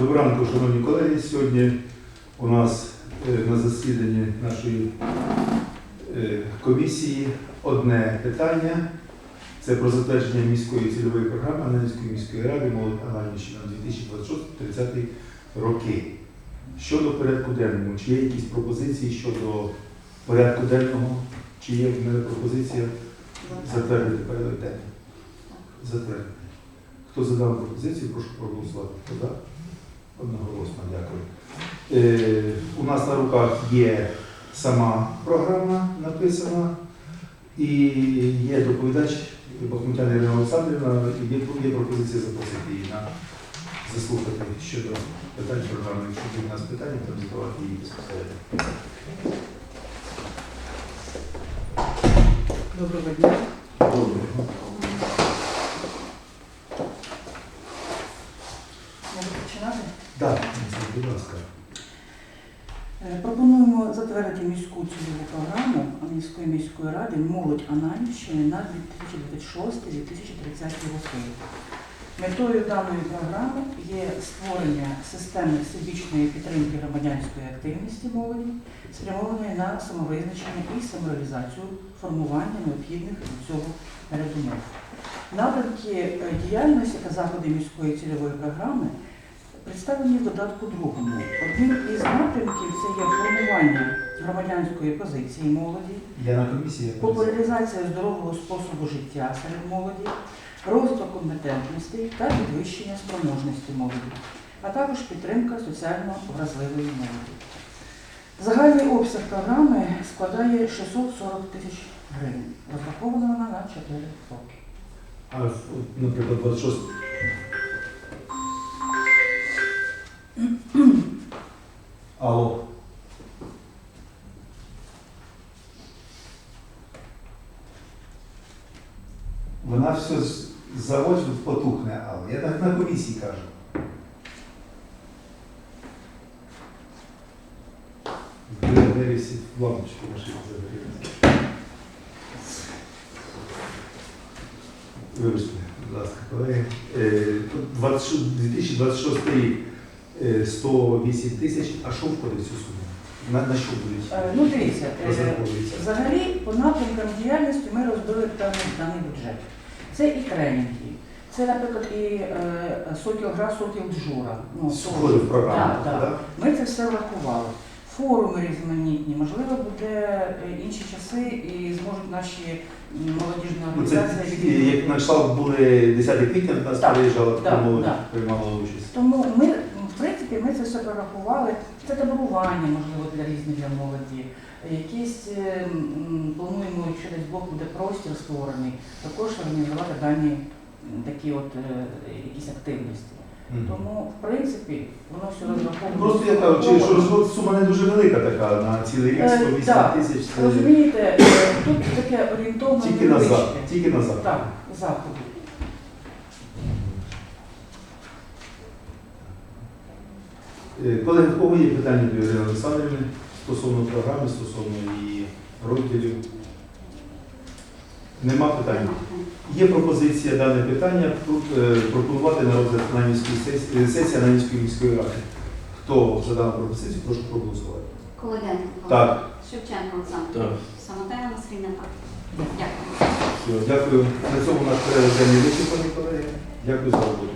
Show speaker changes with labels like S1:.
S1: Доброго ранку, шановні колеги. Сьогодні у нас е, на засіданні нашої е, комісії одне питання. Це про затвердження міської цільової програми Ананівської міської ради молодь Ананівщина 2026-30 роки. Щодо порядку денного, чи є якісь пропозиції щодо порядку денного, чи є в мене пропозиція затвердити порядок денний? Затвердити. Хто за дану пропозицію, прошу проголосувати. Одноголосно, дякую. Е, у нас на руках є сама програма написана і є доповідач Бахмутяна Ірина Олександрівна, і є, пропозиція запросити її на заслухати щодо питань програми. Якщо в нас питання, то задавати її безпосередньо.
S2: Доброго дня. Починати?
S1: Так, будь ласка.
S2: Е, Пропонуємо затвердити міську цільову програму міської міської ради молодь Ананівщини на 2026-2030 роки. Метою даної програми є створення системи всебічної підтримки громадянської активності молоді, спрямованої на самовизначення і самореалізацію формування необхідних для цього передумов. Напрямки е, діяльності та заходи міської цільової програми представлені в додатку другому. Одним із напрямків це є формування громадянської позиції молоді,
S1: Я на комісії.
S2: популяризація здорового способу життя серед молоді, розвиток компетентностей та підвищення спроможності молоді, а також підтримка соціально вразливої молоді. Загальний обсяг програми складає 640 тисяч гривень. Розрахована вона на 4 роки.
S1: А, наприклад, 26. Алло. Вона все заводить потухне, але я так на комісії кажу. Всі лампочки машини загорілися. Вибачте, будь ласка, колеги. Е, тут 2026 рік е, 108 тисяч, а що входить в цю суму? На, на що будуть
S2: Е, Ну, дивіться, е, взагалі по напрямкам діяльності ми розбили даний, даний бюджет. Це і тренінги, це, наприклад, і е, сокіл гра, сокіл джура. Ну,
S1: Входить в програму,
S2: Так, так.
S1: так?
S2: Ми це все врахували. Форуми різноманітні, можливо, буде е, інші часи і зможуть наші молодіжні
S1: Ну, це
S2: організації.
S1: як на кшталт були 10 квітня, нас
S2: Так,
S1: приїжджала, тому
S2: так.
S1: приймала участь.
S2: Тому ми, в ми це все прорахували. Це таборування, можливо, для різних для молоді. Якісь е, плануємо, якщо десь Бог буде простір створений, також організувати дані такі от е, якісь активності.
S1: Мгм.
S2: Тому, в принципі, воно все розраховано.
S1: Просто я кажу, чи що розход сума не дуже велика така на цілий рік,
S2: Е,
S1: 108 тисяч. Це
S2: Розумієте, тут таке орієнтовно
S1: тільки тільки назад.
S2: Так, заходи.
S1: Колеги, в кого є питання до Ірини Олександрівни стосовно програми, стосовно її розділів? Нема питань. Є пропозиція дане питання про- е, пропонувати на розгляд Ананівської сесії, сесії Ананівської міської ради. Хто за дану пропозицію, прошу проголосувати.
S3: Колоденко.
S1: Так.
S3: Шевченко Олександр.
S1: Так.
S3: Самотина Васильівна. Так. Дякую.
S1: Все, дякую. На цьому наш порядок денний вичерпаний, колеги. Дякую за роботу.